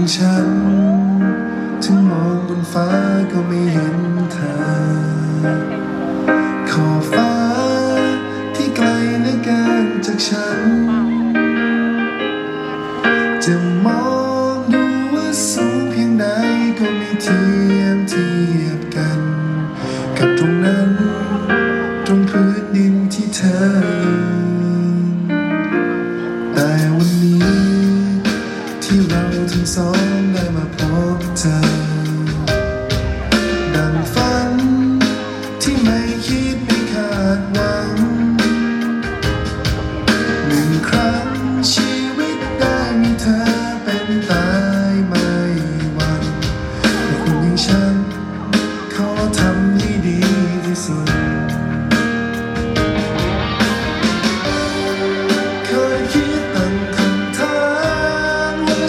ของฉัน ถึงมองบนฟ้าก็ไม่เห็นเธอ ขอบฟ้าที่ไกลเหลือเกินจากฉัน จะมองดูว่าสูงเพียงใดก็ไม่เทียมเทียบกัน กับตรงนั้น ตรงพื้นดินที่เธอ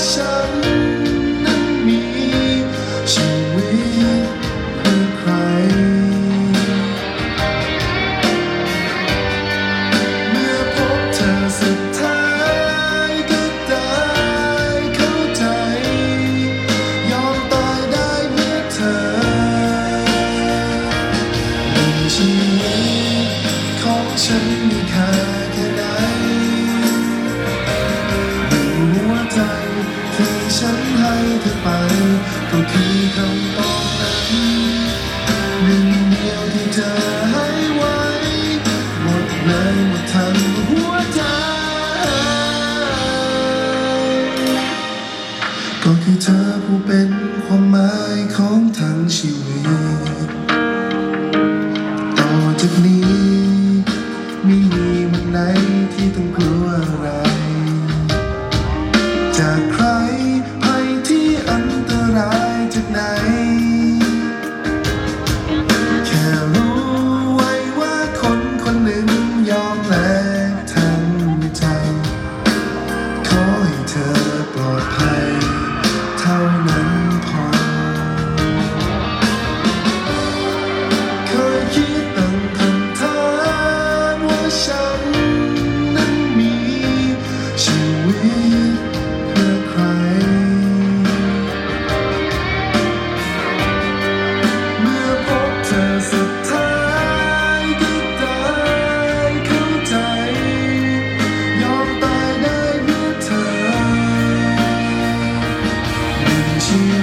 ฉันนั้นมีชีวิตเพื่อใคร เมื่อพบเธอสุดท้ายก็ได้เข้าใจ ยอมตายได้เพื่อเธอในชีวิตของฉันมีค่า คือคำตอบนั้นหนึ่งเดียวที่เธอให้ไว้ หมดเลยหมดทั้งหัวใจ ก็คือเธอผู้เป็นความหมายของทั้งชีวิต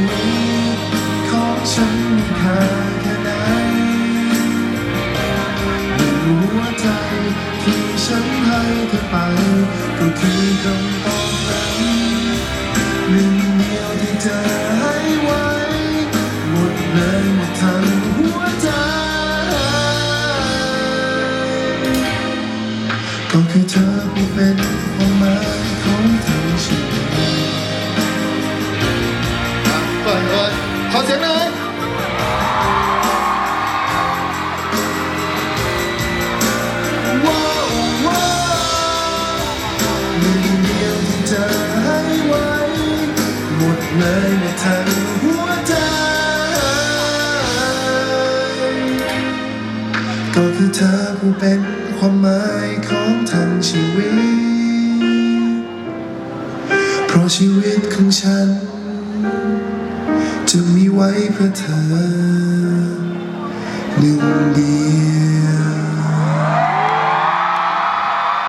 งชีวิตของฉันมีค่าแค่ไหนหนึ่งหัวใจที่ฉันให้เธอไป ก็คือคำตอบนั้นหนึ่งเดียวที่เธอให้ไว้ หมดเลยหมดทั้งหัวใจ ก็คือเธอผู้เป็นความหมายของทั้งชีวิต อเสียงหน่อยว้าวว้าวหนึ่งเดียวที่เธอให้ไว้ หมดเลยหมดทั้งหัวใจ ก็คือเธอผู้เป็นความหมายของทั้งชีวิต เพราะชีวิตของฉัน จะมีไว้เพื่อเธอหนึ่งเดียว